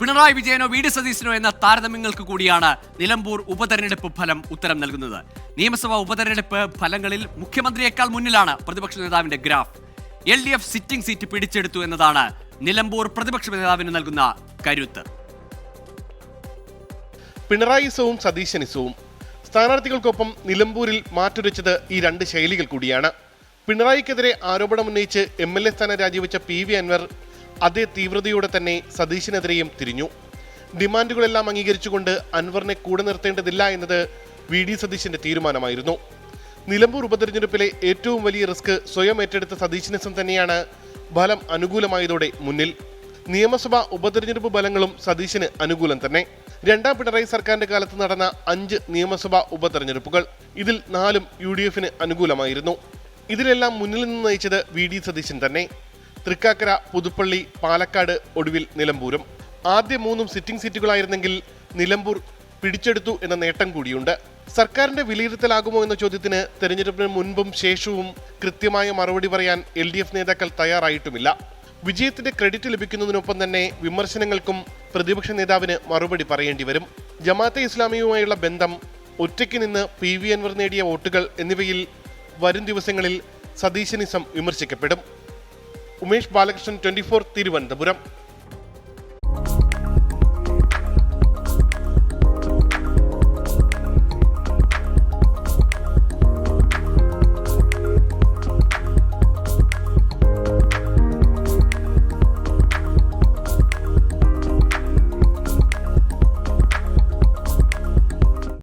പിണറായി വിജയനോ V D സതീശനോ എന്ന താരതമ്യങ്ങൾക്ക് കൂടിയാണ് നിലമ്പൂർ ഉപതെരഞ്ഞെടുപ്പ് ഫലം ഉത്തരം നൽകുന്നത്. നിയമസഭാ ഉപതെരഞ്ഞെടുപ്പ് ഫലങ്ങളിൽ മുഖ്യമന്ത്രിയേക്കാൾ മുന്നിലാണ് പ്രതിപക്ഷ നേതാവിന്റെ graph. L D F sitting seat പിടിച്ചെടുത്തു എന്നതാണ് നിലമ്പൂർ പ്രതിപക്ഷ നേതാവിന് നൽകുന്ന കരുത്ത്. പിണറായിസവും സതീശനിസവും സ്ഥാനാർത്ഥികൾക്കൊപ്പം നിലമ്പൂരിൽ മാറ്റുരച്ചത് ഈ രണ്ട് ശൈലികൾ കൂടിയാണ്. പിണറായിക്കെതിരെ ആരോപണമുന്നയിച്ച് എം എൽ എ സ്ഥാനം രാജിവെച്ച പി വി അൻവർ അതേ തീവ്രതയോടെ തന്നെ സതീശിനെതിരെയും തിരിഞ്ഞു. ഡിമാൻഡുകളെല്ലാം അംഗീകരിച്ചുകൊണ്ട് അൻവറിനെ കൂടെ നിർത്തേണ്ടതില്ല എന്നത് വി ഡി സതീശിന്റെ തീരുമാനമായിരുന്നു. നിലമ്പൂർ ഉപതെരഞ്ഞെടുപ്പിലെ ഏറ്റവും വലിയ റിസ്ക് സ്വയം ഏറ്റെടുത്ത സതീശനിസം തന്നെയാണ് ഫലം അനുകൂലമായതോടെ മുന്നിൽ. നിയമസഭാ ഉപതെരഞ്ഞെടുപ്പ് ഫലങ്ങളും സതീശിന് അനുകൂലം തന്നെ. രണ്ടാം പിണറായി സർക്കാരിന്റെ കാലത്ത് നടന്ന അഞ്ച് നിയമസഭാ ഉപതെരഞ്ഞെടുപ്പുകൾ ഇതിൽ നാലും യു അനുകൂലമായിരുന്നു. ഇതിലെല്ലാം മുന്നിൽ നിന്ന് നയിച്ചത് വി ഡി സതീശൻ തന്നെ. തൃക്കാക്കര പുതുപ്പള്ളി പാലക്കാട് ഒടുവിൽ നിലമ്പൂരും. ആദ്യ മൂന്നും സിറ്റിംഗ് സീറ്റുകളായിരുന്നെങ്കിൽ നിലമ്പൂർ പിടിച്ചെടുത്തു എന്ന നേട്ടം കൂടിയുണ്ട്. സർക്കാരിന്റെ വിലയിരുത്തലാകുമോ എന്ന ചോദ്യത്തിന് തെരഞ്ഞെടുപ്പിന് മുൻപും ശേഷവും കൃത്യമായ മറുപടി പറയാൻ എൽ ഡി എഫ് നേതാക്കൾ തയ്യാറായിട്ടുമില്ല. വിജയത്തിന്റെ ക്രെഡിറ്റ് ലഭിക്കുന്നതിനൊപ്പം തന്നെ വിമർശനങ്ങൾക്കും പ്രതിപക്ഷ നേതാവിന് മറുപടി പറയേണ്ടി വരും. ജമാഅത്തെ ഇസ്ലാമിയുമായുള്ള ബന്ധം ഒറ്റയ്ക്ക് നിന്ന് പി വി അൻവർ നേടിയ വോട്ടുകൾ എന്നിവയിൽ വരും ദിവസങ്ങളിൽ സതീശനിസം വിമർശിക്കപ്പെടും. ഉമേഷ് ബാലകൃഷ്ണൻ ട്വന്റി തിരുവനന്തപുരം.